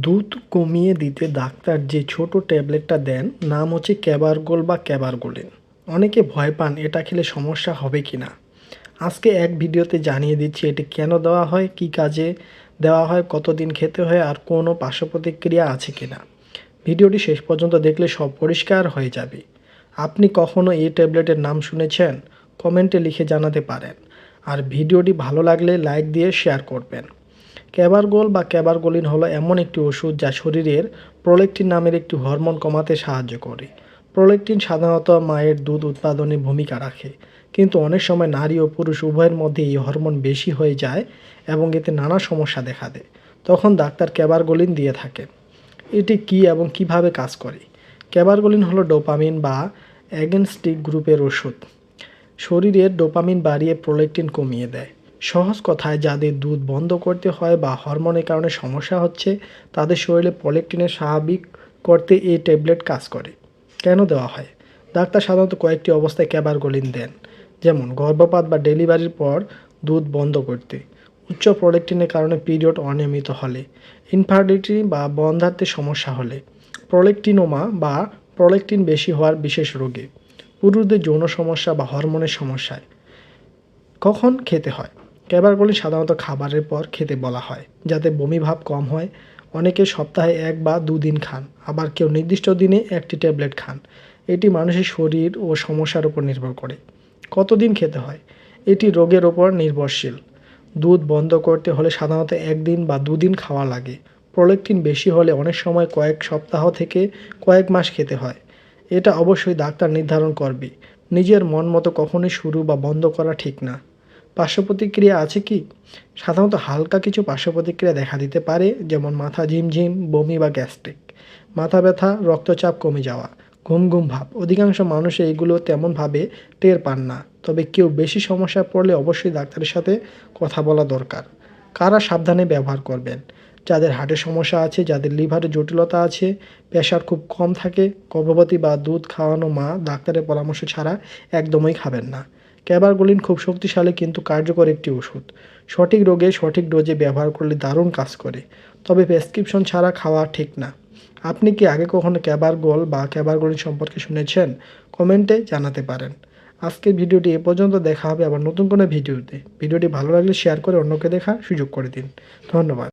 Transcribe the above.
দুধ কমিয়ে দিতে ডাক্তার যে ছোট ট্যাবলেটটা দেন, নাম হচ্ছে ক্যাবারগোল বা ক্যাবারগোলিন। অনেকে ভয় পান এটা খেলে সমস্যা হবে কি না আজকে এক ভিডিওতে জানিয়ে দিচ্ছি এটি কেন দেওয়া হয়, কী কাজে দেওয়া হয়, কতদিন খেতে হয় আর কোনো পার্শ্ব প্রতিক্রিয়া আছে কি না ভিডিওটি শেষ পর্যন্ত দেখলে সব পরিষ্কার হয়ে যাবে। আপনি কখনো এই ট্যাবলেটের নাম শুনেছেন? কমেন্টে লিখে জানাতে পারেন। আর ভিডিওটি ভালো লাগলে লাইক দিয়ে শেয়ার করবেন। ক্যাবারগোল বা ক্যাবারগোলিন হলো এমন একটি ওষুধ যা শরীরের প্রোলেকটিন নামের একটি হরমোন কমাতে সাহায্য করে। প্রোলেকটিন সাধারণত মায়ের দুধ উৎপাদনে ভূমিকা রাখে, কিন্তু অনেক সময় নারী ও পুরুষ উভয়ের মধ্যে এই হরমোন বেশি হয়ে যায় এবং এতে নানা সমস্যা দেখা দেয়। তখন ডাক্তার ক্যাবারগোলিন দিয়ে থাকেন। এটি কী এবং কীভাবে কাজ করে? ক্যাবারগোলিন হলো ডোপামিন বা অ্যাগেনস্টিক গ্রুপের ওষুধ। শরীরের ডোপামিন বাড়িয়ে প্রোলেকটিন কমিয়ে দেয়। সহজ কথায় যাদের দুধ বন্ধ করতে হয় বা হরমোনের কারণে সমস্যা হচ্ছে, তাদের শরীরে প্রোলেকটিনের স্বাভাবিক করতে এই ট্যাবলেট কাজ করে। কেন দেওয়া হয়? ডাক্তার সাধারণত কয়েকটি অবস্থায় ক্যাবার ক্যাবারগোলিন দেন, যেমন গর্ভপাত বা ডেলিভারির পর দুধ বন্ধ করতে। উচ্চ প্রোলেকটিনের কারণে পিরিয়ড অনিয়মিত হলে, ইনফার্টিলিটি বা বন্ধাত্বের সমস্যা হলে প্রোলেকটিনোমা বা প্রোলেকটিন বেশি হওয়ার বিশেষ রোগে, পুরুষদের যৌন সমস্যা বা হরমোনের সমস্যায় কখন খেতে হয়? ক্যাবারগোলিন সাধারণত খাবারের পর খেতে বলা হয়, যাতে বমি ভাব কম হয়। অনেকে সপ্তাহে এক বা দুদিন খান, আবার কেউ নির্দিষ্ট দিনে একটি ট্যাবলেট খান। এটি মানুষের শরীর ও সমস্যার উপর নির্ভর করে। কতদিন খেতে হয়? এটি রোগের ওপর নির্ভরশীল। দুধ বন্ধ করতে হলে সাধারণত একদিন বা দুদিন খাওয়া লাগে। প্রোলেকটিন বেশি হলে অনেক সময় কয়েক সপ্তাহ থেকে কয়েক মাস খেতে হয়। এটা অবশ্যই ডাক্তার নির্ধারণ করবে। নিজের মন মতো কখনোই শুরু বা বন্ধ করা ঠিক না। পার্শ্ব প্রতিক্রিয়া আছে কি? সাধারণত হালকা কিছু পার্শ্ব প্রতিক্রিয়া দেখা দিতে পারে, যেমন মাথা ঝিমঝিম, বমি বা গ্যাস্ট্রিক। মাথা ব্যথা, রক্তচাপ কমে যাওয়া ঘুম ঘুম ভাব। অধিকাংশ মানুষ এইগুলো তেমনভাবে টের পান না। তবে কেউ বেশি সমস্যা পড়লে অবশ্যই ডাক্তারের সাথে কথা বলা দরকার। কারা সাবধানে ব্যবহার করবেন? যাদের হার্টের সমস্যা আছে, যাদের লিভারে জটিলতা আছে, প্রেশার খুব কম থাকে, গর্ভবতী বা দুধ খাওয়ানো মা ডাক্তারের পরামর্শ ছাড়া একদমই খাবেন না। ক্যাবারগোলিন খুব শক্তিশালী কিন্তু কার্যকর একটি ওষুধ। সঠিক রোগে সঠিক ডোজে ব্যবহার করলে দারুণ কাজ করে। তবে প্রেসক্রিপশন ছাড়া খাওয়া ঠিক না। আপনি কি আগে কখনো ক্যাবারগোল বা ক্যাবারগোলিন সম্পর্কে শুনেছেন? কমেন্টে জানাতে পারেন। আজকের ভিডিওটি এ পর্যন্ত, দেখা হবে আবার নতুন কোনো ভিডিওতে। ভিডিওটি ভালো লাগলে শেয়ার করে অন্যকে দেখার সুযোগ করে দিন। ধন্যবাদ।